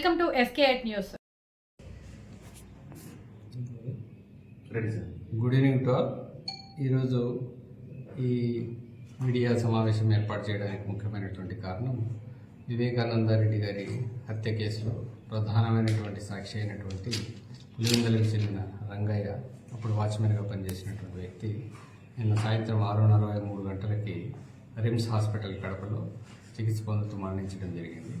State news. Ready news good evening to all. ఈరోజు ఈ media సమావేశం ఏర్పాటు చేయడానికి ముఖ్యమైనటువంటి కారణం వివేకానంద రెడ్డి గారి హత్య కేసులో ప్రధానమైనటువంటి సాక్షి అయినటువంటి పులివెందులకు చెందిన రంగయ్య అప్పుడు వాచ్మెన్గా పనిచేసినటువంటి వ్యక్తి నిన్న సాయంత్రం ఆరు అరవై మూడు గంటలకి రిమ్స్ హాస్పిటల్ కడపలో చికిత్స పొందుతూ మరణించడం జరిగింది.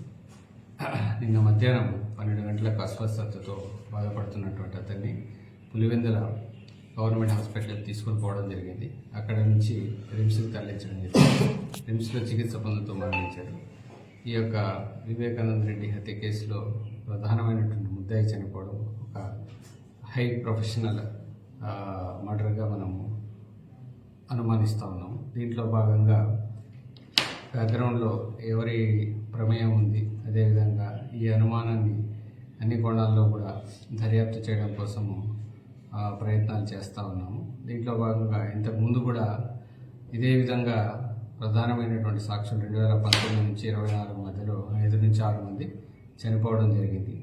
నిన్న మధ్యాహ్నం పన్నెండు గంటలకు అస్వస్థతతో బాధపడుతున్నటువంటి అతన్ని పులివెందుల గవర్నమెంట్ హాస్పిటల్కి తీసుకొని పోవడం జరిగింది. అక్కడ నుంచి రిమ్స్కి తరలించడం జరిగింది. రిమ్స్లో చికిత్స పొందుతూ మరణించారు. ఈ యొక్క వివేకానంద రెడ్డి హత్య కేసులో ప్రధానమైనటువంటి ముద్దాయి చనిపోవడం ఒక హై ప్రొఫెషనల్ మర్డర్గా మనము అనుమానిస్తూ ఉన్నాము దీంట్లో భాగంగా బ్యాక్గ్రౌండ్లో ఎవరి ప్రమేయం ఉంది? అదేవిధంగా ఈ అనుమానాన్ని అన్ని కోణాల్లో కూడా దర్యాప్తు చేయడం కోసము ఆ, ప్రయత్నాలు చేస్తూ ఉన్నాము. దీంట్లో భాగంగా ఇంతకుముందు కూడా ఇదే విధంగా ప్రధానమైనటువంటి సాక్షులు రెండు వేల పంతొమ్మిది నుంచి ఇరవై నాలుగు మధ్యలో ఐదు నుంచి ఆరు మంది చనిపోవడం జరిగింది.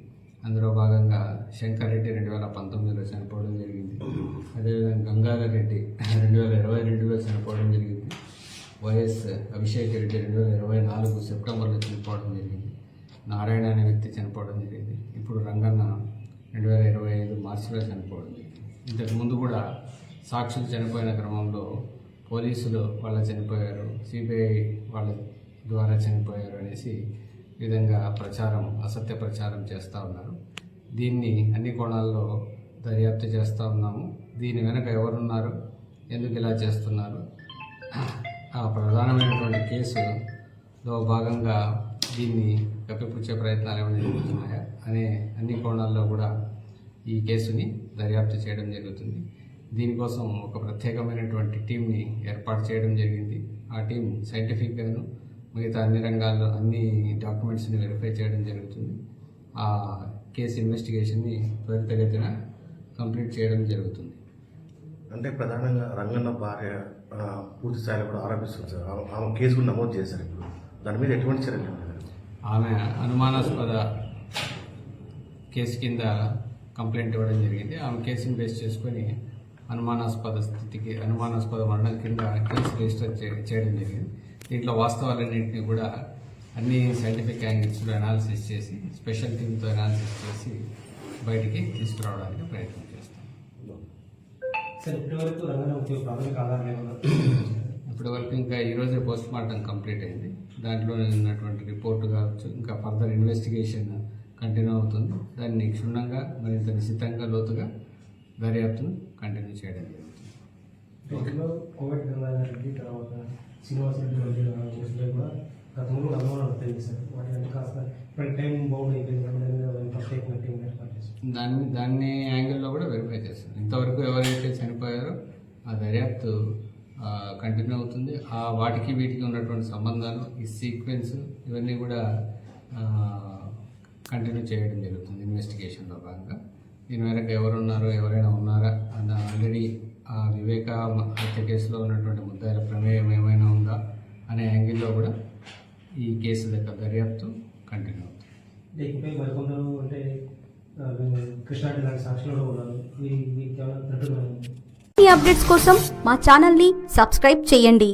అందులో భాగంగా శంకర్ రెడ్డి రెండు వేల పంతొమ్మిదిలో చనిపోవడం జరిగింది. అదేవిధంగా గంగాధర్ రెడ్డి రెండు వేల ఇరవై రెండులో చనిపోవడం జరిగింది. వైఎస్ అభిషేక్ రెడ్డి రెండు వేల ఇరవై నాలుగు సెప్టెంబర్లో చనిపోవడం జరిగింది. నారాయణ అనే వ్యక్తి చనిపోవడం జరిగింది. ఇప్పుడు రంగన్న రెండు వేల ఇరవై ఐదు మార్చిలో చనిపోవడం జరిగింది. ఇంతకు ముందు కూడా సాక్షులు చనిపోయిన క్రమంలో పోలీసులు వాళ్ళ చనిపోయారు సిబిఐ వాళ్ళ ద్వారా చనిపోయారు అనేసి ఈ విధంగా ప్రచారం అసత్య ప్రచారం చేస్తూ ఉన్నారు. దీన్ని అన్ని కోణాల్లో దర్యాప్తు చేస్తూ ఉన్నాము. దీని వెనక ఎవరున్నారు? ఎందుకు ఇలా చేస్తున్నారు? ఆ ప్రధానమైనటువంటి కేసులో భాగంగా దీన్ని కప్పిపుచ్చే ప్రయత్నాలు ఏమైనా జరుగుతున్నాయా? అనే అన్ని కోణాల్లో కూడా ఈ కేసుని దర్యాప్తు చేయడం జరుగుతుంది. దీనికోసం ఒక ప్రత్యేకమైనటువంటి టీంని ఏర్పాటు చేయడం జరిగింది. ఆ టీం సైంటిఫిక్గాను మిగతా అన్ని రంగాల్లో అన్ని డాక్యుమెంట్స్ని వెరిఫై చేయడం జరుగుతుంది. ఆ కేసు ఇన్వెస్టిగేషన్ని త్వరితగతిన కంప్లీట్ చేయడం జరుగుతుంది. అంటే ప్రధానంగా రంగన్న భార్య పూర్తి స్థాయిలో కూడా ఆరోపిస్తుంది సార్. ఆమె- కేసు కూడా నమోదు చేశారు ఇప్పుడు. దాని మీద ఎటువంటి చర్యలు ఆమె అనుమానాస్పద కేసు కింద కంప్లైంట్ ఇవ్వడం జరిగింది. ఆమె కేసుని బేస్ చేసుకొని అనుమానాస్పద స్థితికి అనుమానాస్పద మరణం కింద కేసు రిజిస్టర్ చేయడం జరిగింది. దీంట్లో వాస్తవాలన్నింటినీ కూడా అన్ని సైంటిఫిక్ యాంగిల్స్లో అనాలిసిస్ చేసి స్పెషల్ టీమ్తో అనాలిసిస్ చేసి బయటికి తీసుకురావడానికి ప్రయత్నం చేస్తాం. సార్ ఇప్పటివరకు రంగంలో ప్రాథమిక ఆధారం ఇప్పటి వరకు ఇంకా ఈరోజే పోస్ట్ మార్టం కంప్లీట్ అయింది. దాంట్లో ఉన్నటువంటి రిపోర్ట్ కావచ్చు ఇంకా ఫర్దర్ ఇన్వెస్టిగేషన్ కంటిన్యూ అవుతుంది. దాన్ని క్షుణ్ణంగా మరింత నిశ్చితంగా లోతుగా దర్యాప్తును కంటిన్యూ చేయడం జరుగుతుంది. కోవిడ్ తర్వాత రెడ్డి కూడా గతంలో అనుమానాలు వాటి కాస్త ఇప్పుడు టైం బౌండ్ అయిపోయింది దాన్ని దాన్ని యాంగిల్లో కూడా వెరిఫై చేస్తాం ఇంతవరకు ఎవరైతే చనిపోయారో ఆ దర్యాప్తు కంటిన్యూ అవుతుంది. ఆ వాటికి వీటికి ఉన్నటువంటి సంబంధాలు ఈ సీక్వెన్స్ ఇవన్నీ కూడా కంటిన్యూ చేయడం జరుగుతుంది ఇన్వెస్టిగేషన్లో భాగంగా. దీని వెనక ఎవరున్నారు ఎవరైనా ఉన్నారా అన్న ఆల్రెడీ ఆ వివేక హత్య కేసులో ఉన్నటువంటి ముద్దాయిల ప్రమేయం ఏమైనా ఉందా అనే యాంగిల్లో కూడా ఈ కేసు యొక్క దర్యాప్తు కంటిన్యూ అవుతుంది. దీనిపై మరికొందరు అంటే ఆ, లాంటి సాక్షులు కూడా ఉన్నారు. అప్డేట్స్ కోసం మా ఛానల్ని సబ్స్క్రైబ్ చేయండి.